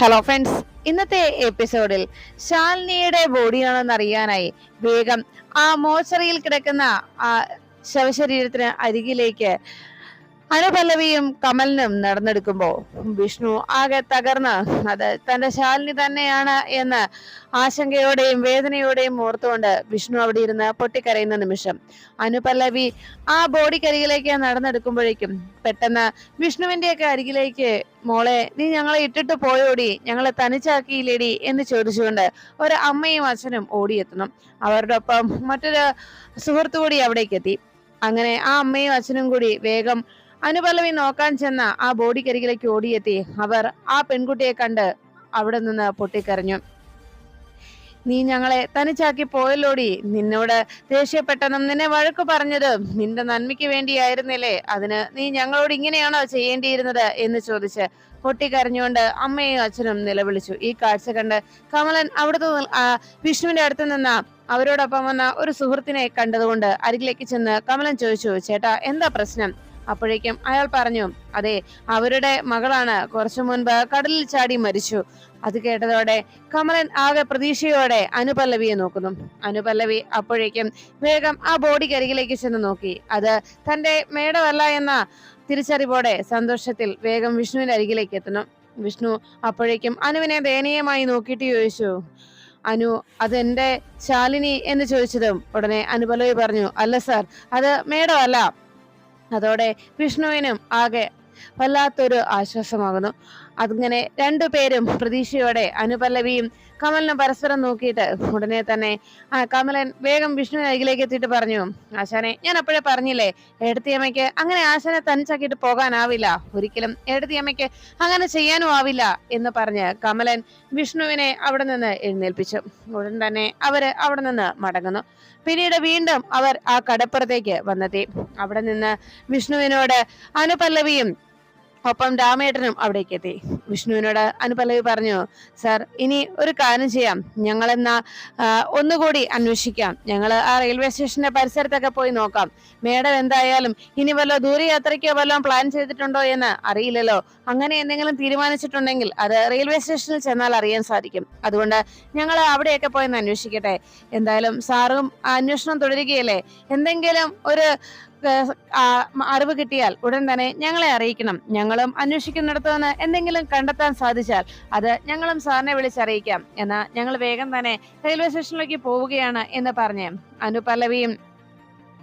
Hello friends ഇന്നത്തെ എപ്പിസോഡിൽ ശാലിനിയുടെ ബോഡിയാണെന്ന് അറിയാനായി വേഗം ആ മോച്ചറിയിൽ കിടക്കുന്ന ആ ശവശരീരത്തിന് അരികിലേക്ക് അനുപല്ലവിയും കമലിനും നടന്നെടുക്കുമ്പോൾ വിഷ്ണു ആകെ തകർന്ന്. അത് തന്റെ ശാലിനി തന്നെയാണ് എന്ന് ആശങ്കയോടെയും വേദനയോടെയും ഓർത്തുകൊണ്ട് വിഷ്ണു അവിടെ ഇരുന്ന് പൊട്ടിക്കരയുന്ന നിമിഷം അനുപല്ലവി ആ ബോഡിക്കരികിലേക്ക് നടന്നെടുക്കുമ്പോഴേക്കും പെട്ടെന്ന് വിഷ്ണുവിന്റെയൊക്കെ അരികിലേക്ക് മോളെ നീ ഞങ്ങളെ ഇട്ടിട്ട് പോയോടി ഞങ്ങളെ തനിച്ചാക്കിയില്ലേടി എന്ന് ചോദിച്ചുകൊണ്ട് ഒരു അമ്മയും അച്ഛനും ഓടിയെത്തുന്നു. അവരുടെ ഒപ്പം മറ്റൊരു സുഹൃത്തു കൂടി അവിടേക്ക് എത്തി അങ്ങനെ ആ അമ്മയും അച്ഛനും കൂടി വേഗം അനുപല്ലവി നോക്കാൻ ചെന്ന ആ ബോഡിക്കരികിലേക്ക് ഓടിയെത്തി. അവർ ആ പെൺകുട്ടിയെ കണ്ട് അവിടെ നിന്ന് പൊട്ടിക്കരഞ്ഞു. നീ ഞങ്ങളെ തനിച്ചാക്കി പോയല്ലോടി. നിന്നോട് ദേഷ്യപ്പെട്ടെന്നും നിന്നെ വഴക്ക് പറഞ്ഞത് നിന്റെ നന്മയ്ക്ക് വേണ്ടിയായിരുന്നില്ലേ. അതിന് നീ ഞങ്ങളോട് ഇങ്ങനെയാണോ ചെയ്യേണ്ടിയിരുന്നത്? എന്ന് ചോദിച്ച് പൊട്ടിക്കരഞ്ഞുകൊണ്ട് അമ്മയും അച്ഛനും നിലവിളിച്ചു. ഈ കാഴ്ച കണ്ട് കമലൻ അവിടുത്തെ വിഷ്ണുവിന്റെ അടുത്ത് നിന്ന അവരോടൊപ്പം വന്ന ഒരു സുഹൃത്തിനെ കണ്ടതുകൊണ്ട് അരികിലേക്ക് ചെന്ന് കമലൻ ചോദിച്ചു ചേട്ടാ എന്താ പ്രശ്നം? അപ്പോഴേക്കും അയാൾ പറഞ്ഞു അതെ അവരുടെ മകളാണ് കുറച്ചു മുൻപ് കടലിൽ ചാടി മരിച്ചു. അത് കേട്ടതോടെ കമലൻ ആകെ പ്രതീക്ഷയോടെ അനുപല്ലവിയെ നോക്കുന്നു. അനുപല്ലവി അപ്പോഴേക്കും വേഗം ആ ബോഡി കരികിലേക്ക് ചെന്ന് നോക്കി. അത് തന്റെ മേടമല്ല എന്ന തിരിച്ചറിവോടെ സന്തോഷത്തിൽ വേഗം വിഷ്ണുവിന്റെ അരികിലേക്ക് എത്തുന്നു. വിഷ്ണു അപ്പോഴേക്കും അനുവിനെ ദയനീയമായി നോക്കിയിട്ട് ചോദിച്ചു അനു അതെന്റെ ശാലിനി? എന്ന് ചോദിച്ചതും ഉടനെ അനുപല്ലവി പറഞ്ഞു അല്ല സാർ അത് മേടമല്ല. അതോടെ വിഷ്ണുവിനും ആകെ വല്ലാത്തൊരു ആശ്വാസമാകുന്നു. അതിങ്ങനെ രണ്ടുപേരും പ്രതീക്ഷയോടെ അനുപല്ലവിയും കമലിനും പരസ്പരം നോക്കിയിട്ട് ഉടനെ തന്നെ ആ കമലൻ വേഗം വിഷ്ണുവിന് അരികിലേക്ക് എത്തിയിട്ട് പറഞ്ഞു ആശാനെ ഞാൻ അപ്പോഴേ പറഞ്ഞില്ലേ എഴുത്തിയമ്മയ്ക്ക് അങ്ങനെ ആശാനെ തനിച്ചാക്കിയിട്ട് പോകാനാവില്ല. ഒരിക്കലും എഴുത്തിയമ്മയ്ക്ക് അങ്ങനെ ചെയ്യാനും ആവില്ല എന്ന് പറഞ്ഞ് കമലൻ വിഷ്ണുവിനെ അവിടെ നിന്ന് എഴുന്നേൽപ്പിച്ചു. ഉടൻ തന്നെ അവർ അവിടെ നിന്ന് മടങ്ങുന്നു. പിന്നീട് വീണ്ടും അവർ ആ കടപ്പുറത്തേക്ക് വന്നെത്തി. അവിടെ നിന്ന് വിഷ്ണുവിനോട് അനുപല്ലവിയും ഒപ്പം രാമേട്ടനും അവിടേക്ക് എത്തി. വിഷ്ണുവിനോട് അനുപല്ലവി പറഞ്ഞു സാർ ഇനി ഒരു കാര്യം ചെയ്യാം. ഞങ്ങൾ എന്നാ ഒന്നുകൂടി അന്വേഷിക്കാം. ഞങ്ങൾ ആ റെയിൽവേ സ്റ്റേഷന്റെ പരിസരത്തൊക്കെ പോയി നോക്കാം. മേഡം എന്തായാലും ഇനി വല്ല ദൂരയാത്രയ്ക്കോ വല്ലതും പ്ലാൻ ചെയ്തിട്ടുണ്ടോ എന്ന് അറിയില്ലല്ലോ. അങ്ങനെ എന്തെങ്കിലും തീരുമാനിച്ചിട്ടുണ്ടെങ്കിൽ അത് റെയിൽവേ സ്റ്റേഷനിൽ ചെന്നാൽ അറിയാൻ സാധിക്കും. അതുകൊണ്ട് ഞങ്ങൾ അവിടെയൊക്കെ പോയി ഒന്ന് അന്വേഷിക്കട്ടെ. എന്തായാലും സാറും അന്വേഷണം തുടരുകയല്ലേ? എന്തെങ്കിലും ഒരു അറിവ് കിട്ടിയാൽ ഉടൻ തന്നെ ഞങ്ങളെ അറിയിക്കണം. ഞങ്ങളും അന്വേഷിക്കുന്നിടത്ത് നിന്ന് എന്തെങ്കിലും കണ്ടെത്താൻ സാധിച്ചാൽ അത് ഞങ്ങളും സാറിനെ വിളിച്ചറിയിക്കാം. എന്നാൽ ഞങ്ങൾ വേഗം തന്നെ റെയിൽവേ സ്റ്റേഷനിലേക്ക് പോവുകയാണ് എന്ന് പറഞ്ഞ് അനുപല്ലവിയും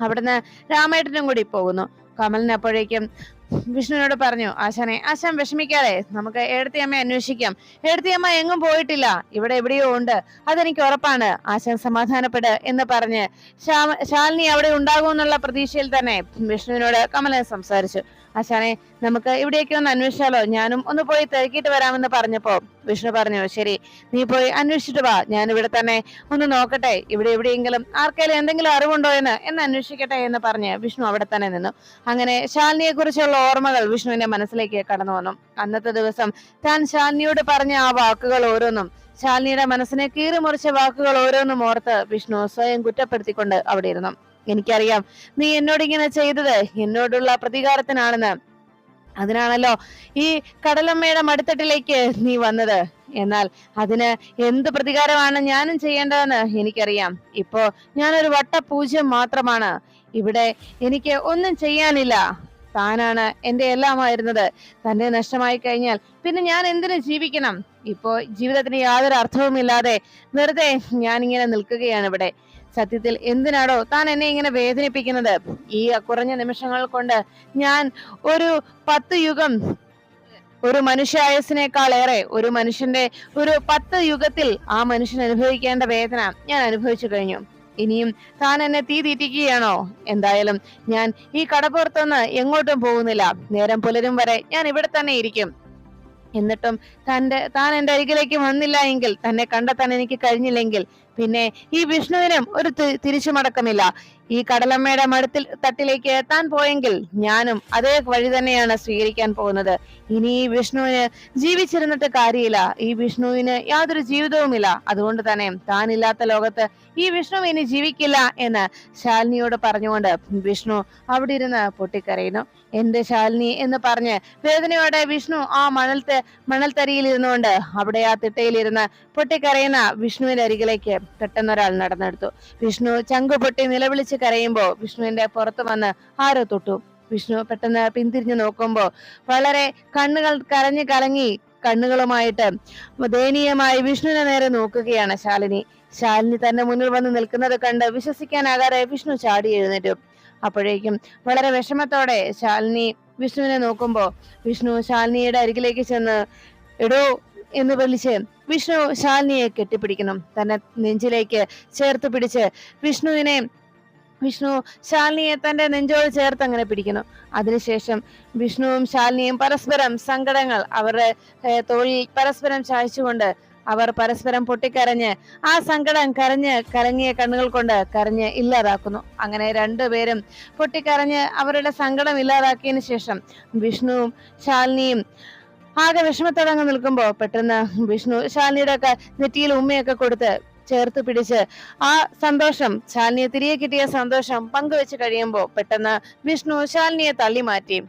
അവിടുന്ന് രാമേട്ടനും കൂടി പോകുന്നു. കമലിന് അപ്പോഴേക്കും വിഷ്ണുവിനോട് പറഞ്ഞു ആശാനെ ആശാൻ വിഷമിക്കാതെ നമുക്ക് ഏടത്തിയമ്മയെ അന്വേഷിക്കാം. ഏടത്തിയമ്മ എങ്ങും പോയിട്ടില്ല. ഇവിടെ എവിടെയോ ഉണ്ട്. അതെനിക്ക് ഉറപ്പാണ്. ആശാൻ സമാധാനപ്പെട് എന്ന് പറഞ്ഞ് ശാലിനി അവിടെ ഉണ്ടാകുമെന്നുള്ള പ്രതീക്ഷയിൽ തന്നെ വിഷ്ണുവിനോട് കമലൻ സംസാരിച്ചു. ആശാനെ നമുക്ക് ഇവിടേക്ക് ഒന്ന് അന്വേഷിച്ചാലോ? ഞാനും ഒന്ന് പോയി തിരക്കിയിട്ട് വരാമെന്ന് പറഞ്ഞപ്പോ വിഷ്ണു പറഞ്ഞു ശരി നീ പോയി അന്വേഷിച്ചിട്ട് വാ. ഞാൻ ഇവിടെ തന്നെ ഒന്ന് നോക്കട്ടെ. ഇവിടെ എവിടെയെങ്കിലും ആർക്കെങ്കിലും എന്തെങ്കിലും അറിവുണ്ടോ എന്ന് എന്ന് അന്വേഷിക്കട്ടെ എന്ന് പറഞ്ഞ് വിഷ്ണു അവിടെ തന്നെ നിന്നു. അങ്ങനെ ശാലിനിയെ കുറിച്ചുള്ള ഓർമ്മകൾ വിഷ്ണുവിന്റെ മനസ്സിലേക്ക് കടന്നു വന്നു. അന്നത്തെ ദിവസം താൻ ശാലിനിയോട് പറഞ്ഞ ആ വാക്കുകൾ ഓരോന്നും ശാലിനിയുടെ മനസ്സിനെ കീറിമുറിച്ച വാക്കുകൾ ഓരോന്നും ഓർത്ത് വിഷ്ണു സ്വയം കുറ്റപ്പെടുത്തിക്കൊണ്ട് അവിടെ ഇരുന്നു. എനിക്കറിയാം നീ എന്നോട് ഇങ്ങനെ ചെയ്തത്. എന്നോടുള്ള പ്രതികാരത്തിനാണെന്ന് അതിനാണല്ലോ ഈ കടലമ്മയുടെ മടുത്തട്ടിലേക്ക് നീ വന്നത്. എന്നാൽ അതിന് എന്ത് പ്രതികാരമാണ് ഞാനും ചെയ്യേണ്ടതെന്ന് എനിക്കറിയാം. ഇപ്പോ ഞാനൊരു വട്ടപൂജ്യം മാത്രമാണ്. ഇവിടെ എനിക്ക് ഒന്നും ചെയ്യാനില്ല. താനാണ് എന്റെ എല്ലാമായിരുന്നത് തന്നെ നഷ്ടമായി കഴിഞ്ഞാൽ പിന്നെ ഞാൻ എന്തിനു ജീവിക്കണം? ഇപ്പോ ജീവിതത്തിന് യാതൊരു അർത്ഥവുമില്ലാതെ വെറുതെ ഞാൻ ഇങ്ങനെ നിൽക്കുകയാണ് ഇവിടെ. സത്യത്തിൽ എന്തിനാടോ താൻ എന്നെ ഇങ്ങനെ വേദനിപ്പിക്കുന്നത്? ഈ കുറഞ്ഞ നിമിഷങ്ങൾ കൊണ്ട് ഞാൻ ഒരു പത്ത് യുഗം ഒരു മനുഷ്യായുസിനേക്കാളേറെ ഒരു മനുഷ്യന്റെ ഒരു പത്ത് യുഗത്തിൽ ആ മനുഷ്യൻ അനുഭവിക്കേണ്ട വേദന ഞാൻ അനുഭവിച്ചു കഴിഞ്ഞു. ഇനിയും താൻ എന്നെ തീ തീറ്റിക്കുകയാണോ? എന്തായാലും ഞാൻ ഈ കടപ്പുറത്തുനിന്ന് എങ്ങോട്ടും പോകുന്നില്ല. നേരം പുലരും വരെ ഞാൻ ഇവിടെ തന്നെ ഇരിക്കും. എന്നിട്ടും തന്റെ താൻ എന്റെ അരികിലേക്ക് വന്നില്ല എങ്കിൽ തന്നെ കണ്ടെത്താൻ എനിക്ക് കഴിഞ്ഞില്ലെങ്കിൽ പിന്നെ ഈ വിഷ്ണുവിനും ഒരു തിരിച്ചു മടക്കമില്ല. ഈ കടലമ്മയുടെ മടത്തിൽ തട്ടിലേക്ക് താൻ പോയെങ്കിൽ ഞാനും അതേ വഴി തന്നെയാണ് സ്വീകരിക്കാൻ പോകുന്നത്. ഇനി ഈ വിഷ്ണുവിന് ജീവിച്ചിരുന്നിട്ട് കാര്യമില്ല. ഈ വിഷ്ണുവിന് യാതൊരു ജീവിതവുമില്ല. അതുകൊണ്ട് തന്നെ താൻ ഇല്ലാത്ത ലോകത്ത് ഈ വിഷ്ണു ഇനി ജീവിക്കില്ല എന്ന് ശാലിനിയോട് പറഞ്ഞുകൊണ്ട് വിഷ്ണു അവിടെ ഇരുന്ന് പൊട്ടിക്കരയുന്നു. എന്റെ ശാലിനി? എന്ന് പറഞ്ഞ് വേദനയോടെ വിഷ്ണു ആ മണൽത്തെ മണൽത്തരിയിൽ ഇരുന്നുകൊണ്ട് അവിടെ ആ തിട്ടയിലിരുന്ന് പൊട്ടിക്കരയുന്ന വിഷ്ണുവിന്റെ അരികിലേക്ക് പെട്ടെന്നൊരാൾ നടന്നെടുത്തു. വിഷ്ണു ചങ്കു പൊട്ടി നിലവിളിച്ച് കരയുമ്പോൾ വിഷ്ണുവിന്റെ പുറത്തു വന്ന് ആരോ തൊട്ടു. വിഷ്ണു പെട്ടെന്ന് പിന്തിരിഞ്ഞു നോക്കുമ്പോൾ വളരെ കണ്ണുകൾ കരഞ്ഞു കലങ്ങി കണ്ണുകളുമായിട്ട് ദയനീയമായി വിഷ്ണുവിനെ നേരെ നോക്കുകയാണ് ശാലിനി. ശാലിനി തന്റെ മുന്നിൽ വന്ന് നിൽക്കുന്നത് കണ്ട് വിശ്വസിക്കാനാകാതെ വിഷ്ണു ചാടി എഴുന്നേറ്റു. അപ്പോഴേക്കും വളരെ വിഷമത്തോടെ ശാലിനി വിഷ്ണുവിനെ നോക്കുമ്പോൾ വിഷ്ണു ശാലിനിയുടെ അരികിലേക്ക് ചെന്ന് എടോ എന്ന് വിളിച്ച് വിഷ്ണു ശാലിനിയെ കെട്ടിപ്പിടിക്കുന്നു. തന്നെ നെഞ്ചിലേക്ക് ചേർത്ത് പിടിച്ച് വിഷ്ണുവിനെ വിഷ്ണു ശാലിനിയെ തന്റെ നെഞ്ചോട് ചേർത്ത് അങ്ങനെ പിടിക്കുന്നു. അതിനുശേഷം വിഷ്ണുവും ശാലിനിയും പരസ്പരം സങ്കടങ്ങൾ അവരുടെ തൊഴിൽ പരസ്പരം ചായച്ചുകൊണ്ട് അവർ പരസ്പരം പൊട്ടിക്കരഞ്ഞ് ആ സങ്കടം കരഞ്ഞ് കലങ്ങിയ കണ്ണുകൾ കൊണ്ട് കരഞ്ഞ് ഇല്ലാതാക്കുന്നു. അങ്ങനെ രണ്ടുപേരും പൊട്ടിക്കരഞ്ഞ് അവരുടെ സങ്കടം ഇല്ലാതാക്കിയതിനു ശേഷം വിഷ്ണുവും ശാലിനിയും ആകെ വിഷമത്തടങ്ങ് നിൽക്കുമ്പോൾ പെട്ടെന്ന് വിഷ്ണു ശാലിനിയുടെ ഒക്കെ നെറ്റിയിൽ ഉമ്മയൊക്കെ കൊടുത്ത് ചേർത്ത് പിടിച്ച് ആ സന്തോഷം ശാലിനിയെ തിരികെ കിട്ടിയ സന്തോഷം പങ്കുവെച്ച് കഴിയുമ്പോൾ പെട്ടെന്ന് വിഷ്ണു ശാലിനിയെ തള്ളി മാറ്റി.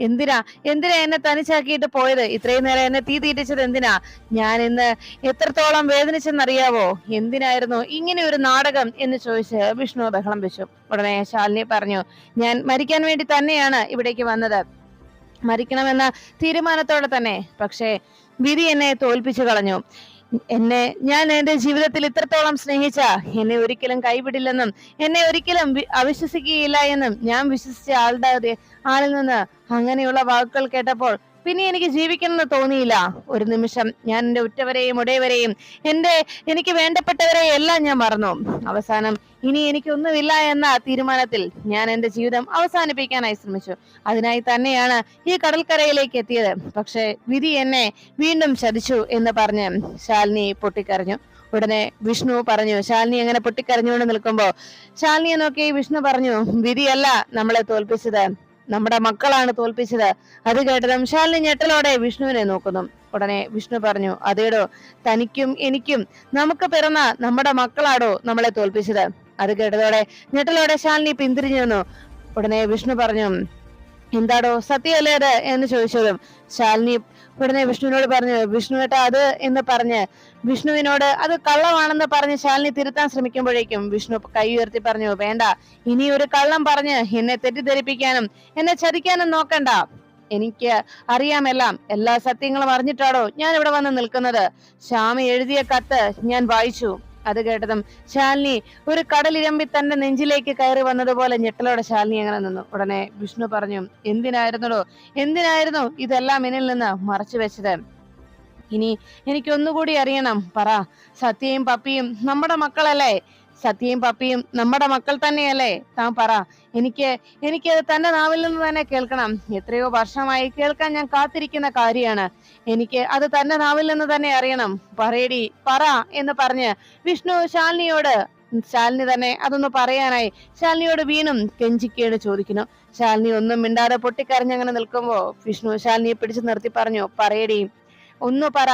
എന്തിനാ? എന്തിനാ എന്നെ തനിച്ചാക്കിയിട്ട് പോയത്? ഇത്രയും നേരം എന്നെ തീ തീറ്റിച്ചത് എന്തിനാ? ഞാൻ ഇന്ന് എത്രത്തോളം വേദനിച്ചെന്നറിയാവോ? എന്തിനായിരുന്നു ഇങ്ങനെ ഒരു നാടകം എന്ന് ചോദിച്ച് വിഷ്ണു ബഹളം വെച്ചു. ഉടനെ ശാലിനി പറഞ്ഞു ഞാൻ മരിക്കാൻ വേണ്ടി തന്നെയാണ് ഇവിടേക്ക് വന്നത്. മരിക്കണമെന്ന തീരുമാനത്തോടെ തന്നെ. പക്ഷേ വിധി എന്നെ തോൽപ്പിച്ചു കളഞ്ഞു. എന്നെ ഞാൻ എന്റെ ജീവിതത്തിൽ ഇത്രത്തോളം സ്നേഹിച്ച എന്നെ ഒരിക്കലും കൈവിടില്ലെന്നും എന്നെ ഒരിക്കലും അവിശ്വസിക്കുകയില്ല എന്നും ഞാൻ വിശ്വസിച്ച ആളുടെ ആളിൽ നിന്ന് അങ്ങനെയുള്ള വാക്കുകൾ കേട്ടപ്പോൾ പിന്നെ എനിക്ക് ജീവിക്കണമെന്ന് തോന്നിയില്ല. ഒരു നിമിഷം ഞാൻ എന്റെ ഉറ്റവരെയും ഉടയവരെയും എന്റെ എനിക്ക് വേണ്ടപ്പെട്ടവരെയും എല്ലാം ഞാൻ മറന്നു. അവസാനം ഇനി എനിക്കൊന്നുമില്ല എന്ന തീരുമാനത്തിൽ ഞാൻ എന്റെ ജീവിതം അവസാനിപ്പിക്കാനായി ശ്രമിച്ചു. അതിനായി തന്നെയാണ് ഈ കടൽക്കരയിലേക്ക് എത്തിയത്. പക്ഷേ വിധി എന്നെ വീണ്ടും ചതിച്ചു എന്ന് പറഞ്ഞ് ശാലിനി പൊട്ടിക്കരഞ്ഞു. ഉടനെ വിഷ്ണു പറഞ്ഞു ശാലിനി എങ്ങനെ പൊട്ടിക്കരഞ്ഞുകൊണ്ട് നിൽക്കുമ്പോ? ശാലിനിയെ നോക്കി വിഷ്ണു പറഞ്ഞു വിധിയല്ല നമ്മളെ തോൽപ്പിച്ചത്. നമ്മുടെ മക്കളാണ് തോൽപ്പിച്ചത്. അത് കേട്ടതും ശാലിനി ഞെട്ടലോടെ വിഷ്ണുവിനെ നോക്കുന്നു. ഉടനെ വിഷ്ണു പറഞ്ഞു അതേടോ തനിക്കും എനിക്കും നമുക്ക് പിറന്ന നമ്മുടെ മക്കളാടോ നമ്മളെ തോൽപ്പിച്ചത്? അത് കേട്ടതോടെ ഞെട്ടലോടെ ശാലിനി പിന്തിരിഞ്ഞു ഉടനെ വിഷ്ണു പറഞ്ഞു എന്താടോ സത്യല്ലേ അത് എന്ന് ചോദിച്ചതും ശാലിനി ഉടനെ വിഷ്ണുവിനോട് പറഞ്ഞു വിഷ്ണുവേട്ട അത് എന്ന് പറഞ്ഞ് വിഷ്ണുവിനോട് അത് കള്ളമാണെന്ന് പറഞ്ഞ് ശാലിനി തിരുത്താൻ ശ്രമിക്കുമ്പോഴേക്കും വിഷ്ണു കൈ ഉയർത്തി പറഞ്ഞു വേണ്ട ഇനി ഒരു കള്ളം പറഞ്ഞ് എന്നെ തെറ്റിദ്ധരിപ്പിക്കാനും എന്നെ ചതിക്കാനും നോക്കണ്ട. എനിക്ക് അറിയാമെല്ലാം എല്ലാ സത്യങ്ങളും അറിഞ്ഞിട്ടാണോ ഞാൻ ഇവിടെ വന്ന് നിൽക്കുന്നത്? ശ്യാമ എഴുതിയ കത്ത് ഞാൻ വായിച്ചു. അത് കേട്ടതും ശാലിനി ഒരു കടലിരമ്പി തന്റെ നെഞ്ചിലേക്ക് കയറി വന്നതുപോലെ ഞെട്ടലോടെ ശാലിനി അങ്ങനെ നിന്നു. ഉടനെ വിഷ്ണു പറഞ്ഞു എന്തിനായിരുന്നടോ? എന്തിനായിരുന്നു ഇതെല്ലാം ഇനിൽ നിന്ന് മറച്ചു വെച്ചത്? ഇനി എനിക്കൊന്നുകൂടി അറിയണം. പറ. സത്യയും പപ്പിയും നമ്മുടെ മക്കളല്ലേ? സത്യയും പപ്പിയും നമ്മുടെ മക്കൾ തന്നെയല്ലേ? താൻ പറ. എനിക്ക് എനിക്ക് തന്റെ നാവിൽ നിന്ന് തന്നെ കേൾക്കണം. എത്രയോ വർഷമായി കേൾക്കാൻ ഞാൻ കാത്തിരിക്കുന്ന കാര്യമാണ്. എനിക്ക് അത് തന്റെ നാവിൽ നിന്ന് തന്നെ അറിയണം. പറയടി പറ എന്ന് പറഞ്ഞ് വിഷ്ണു ശാലിനിയോട് ശാലിനി തന്നെ അതൊന്ന് പറയാനായി. ശാലിനിയോട് വീണും കെഞ്ചിക്കേട് ചോദിക്കുന്നു. ശാലിനി ഒന്നും മിണ്ടാതെ പൊട്ടിക്കരഞ്ഞങ്ങനെ നിൽക്കുമ്പോ വിഷ്ണു ശാലിനിയെ പിടിച്ചു നിർത്തി പറഞ്ഞു. പറയടി ഒന്ന് പറ.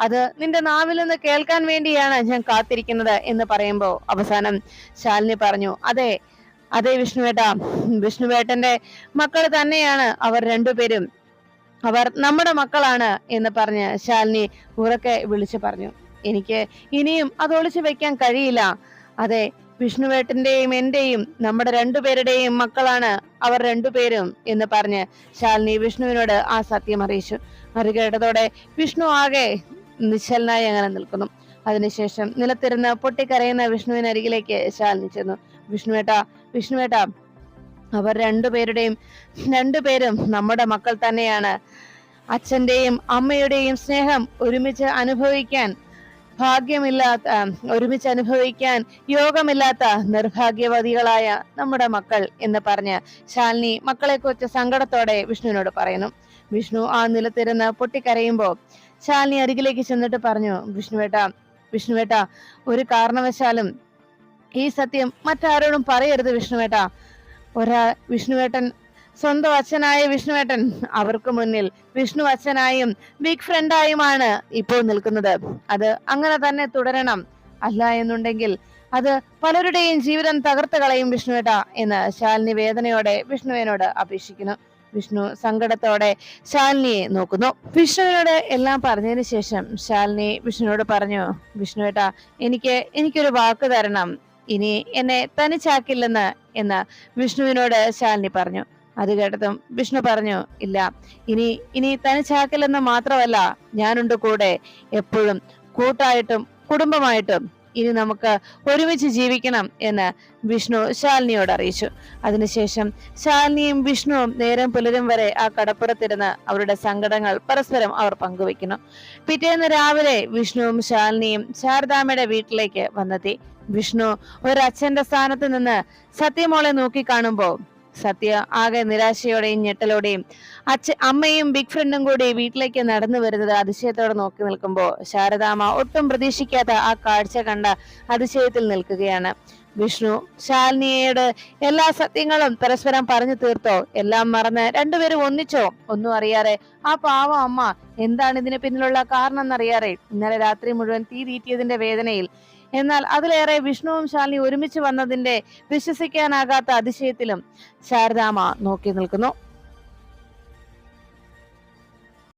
അത് നിന്റെ നാവിൽ നിന്ന് കേൾക്കാൻ വേണ്ടിയാണ് ഞാൻ കാത്തിരിക്കുന്നത് എന്ന് പറയുമ്പോൾ അവസാനം ശാലിനി പറഞ്ഞു അതെ അതെ വിഷ്ണുവേട്ട. വിഷ്ണുവേട്ടന്റെ മക്കൾ തന്നെയാണ് അവർ രണ്ടുപേരും. അവർ നമ്മുടെ മക്കളാണ് എന്ന് പറഞ്ഞ് ശാലിനി ഉറക്കെ വിളിച്ചു പറഞ്ഞു. എനിക്ക് ഇനിയും അത് ഒളിച്ചു വെക്കാൻ കഴിയില്ല. അതെ വിഷ്ണുവേട്ടന്റെയും എന്റെയും നമ്മുടെ രണ്ടുപേരുടെയും മക്കളാണ് അവർ രണ്ടുപേരും എന്ന് പറഞ്ഞ് ശാലിനി വിഷ്ണുവിനോട് ആ സത്യം അറിയിച്ചു. അത് കേട്ടതോടെ വിഷ്ണു ആകെ നിശ്ചലനായി അങ്ങനെ നിൽക്കുന്നു. അതിനുശേഷം നിലത്തിരുന്ന് പൊട്ടിക്കരയുന്ന വിഷ്ണുവിനരികിലേക്ക് ശാലിനി ചെന്നു. വിഷ്ണുവേട്ട വിഷ്ണുവേട്ട അവർ രണ്ടുപേരുടെയും രണ്ടുപേരും നമ്മുടെ മക്കൾ തന്നെയാണ്. അച്ഛന്റെയും അമ്മയുടെയും സ്നേഹം ഒരുമിച്ച് അനുഭവിക്കാൻ ഭാഗ്യമില്ലാത്ത ഒരുമിച്ച് അനുഭവിക്കാൻ യോഗമില്ലാത്ത നിർഭാഗ്യവതികളായ നമ്മുടെ മക്കൾ എന്ന് പറഞ്ഞ് ശാലിനി മക്കളെ കുറിച്ച് സങ്കടത്തോടെ വിഷ്ണുവിനോട് പറയുന്നു. വിഷ്ണു ആ നിലത്തിരുന്ന് പൊട്ടിക്കരയുമ്പോ ശാലിനി അരികിലേക്ക് ചെന്നിട്ട് പറഞ്ഞു വിഷ്ണുവേട്ട വിഷ്ണുവേട്ട ഒരു കാരണവശാലും ഈ സത്യം മറ്റാരോടും പറയരുത് വിഷ്ണുവേട്ട. ഒരാ വിഷ്ണുവേട്ടൻ സ്വന്തം അച്ഛനായ വിഷ്ണുവേട്ടൻ അവർക്ക് മുന്നിൽ വിഷ്ണു അച്ഛനായും ബിഗ് ഫ്രണ്ടായുമാണ് ഇപ്പോൾ നിൽക്കുന്നത്. അത് അങ്ങനെ തന്നെ തുടരണം അല്ല എന്നുണ്ടെങ്കിൽ അത് പലരുടെയും ജീവിതം തകർത്ത് കളയും വിഷ്ണുവേട്ട എന്ന് ശാലിനി വേദനയോടെ വിഷ്ണുവിനോട് അപേക്ഷിക്കുന്നു. വിഷ്ണു സങ്കടത്തോടെ ശാലിനിയെ നോക്കുന്നു. വിഷ്ണുവിനോട് എല്ലാം പറഞ്ഞതിന് ശേഷം ശാലിനി വിഷ്ണുവിനോട് പറഞ്ഞു വിഷ്ണു ഏട്ടാ എനിക്ക് എനിക്കൊരു വാക്ക് തരണം. ഇനി എന്നെ തനിച്ചാക്കില്ലെന്ന് എന്ന് വിഷ്ണുവിനോട് ശാലിനി പറഞ്ഞു. അത് കേട്ടതും വിഷ്ണു പറഞ്ഞു ഇല്ല ഇനി ഇനി തനിച്ചാക്കില്ലെന്ന് മാത്രമല്ല ഞാനുണ്ട് കൂടെ. എപ്പോഴും കൂട്ടായിട്ടും കുടുംബമായിട്ടും ഇനി നമുക്ക് ഒരുമിച്ച് ജീവിക്കണം എന്ന് വിഷ്ണു ശാലിനിയോട് അറിയിച്ചു. അതിനുശേഷം ശാലിനിയും വിഷ്ണുവും നേരം പുലരും വരെ ആ കടപ്പുറത്തിരുന്ന് അവരുടെ സങ്കടങ്ങൾ പരസ്പരം അവർ പങ്കുവെക്കുന്നു പിറ്റേന്ന് രാവിലെ വിഷ്ണുവും ശാലിനിയും ശാരദാമ്മയുടെ വീട്ടിലേക്ക് വന്നെത്തി. വിഷ്ണു ഒരു അച്ഛന്റെ സ്ഥാനത്ത് നിന്ന് സത്യമോളെ നോക്കി കാണുമ്പോ സത്യ ആകെ നിരാശയോടെയും ഞെട്ടലോടെയും അച്ഛ അമ്മയും ബിഗ് ഫ്രണ്ടും കൂടി വീട്ടിലേക്ക് നടന്നു വരുന്നത് അതിശയത്തോടെ നോക്കി നിൽക്കുമ്പോൾ ശാരദാമ ഒട്ടും പ്രതീക്ഷിക്കാത്ത ആ കാഴ്ച കണ്ട അതിശയത്തിൽ നിൽക്കുകയാണ്. വിഷ്ണു ശാലിനിയോട് എല്ലാ സത്യങ്ങളും പരസ്പരം പറഞ്ഞു തീർത്തോ? എല്ലാം മറന്ന് രണ്ടുപേരും ഒന്നിച്ചോ? ഒന്നും അറിയാതെ ആ പാവം അമ്മ എന്താണ് ഇതിന് പിന്നിലുള്ള കാരണം എന്നറിയാറേ ഇന്നലെ രാത്രി മുഴുവൻ തീ തീറ്റിയതിന്റെ വേദനയിൽ എന്നാൽ അതിലേറെ വിഷ്ണുവും ശാലിനി ഒരുമിച്ച് വന്നതിന്റെ വിശ്വസിക്കാനാകാത്ത അതിശയത്തിലും ശാരദാമ നോക്കി നിൽക്കുന്നു.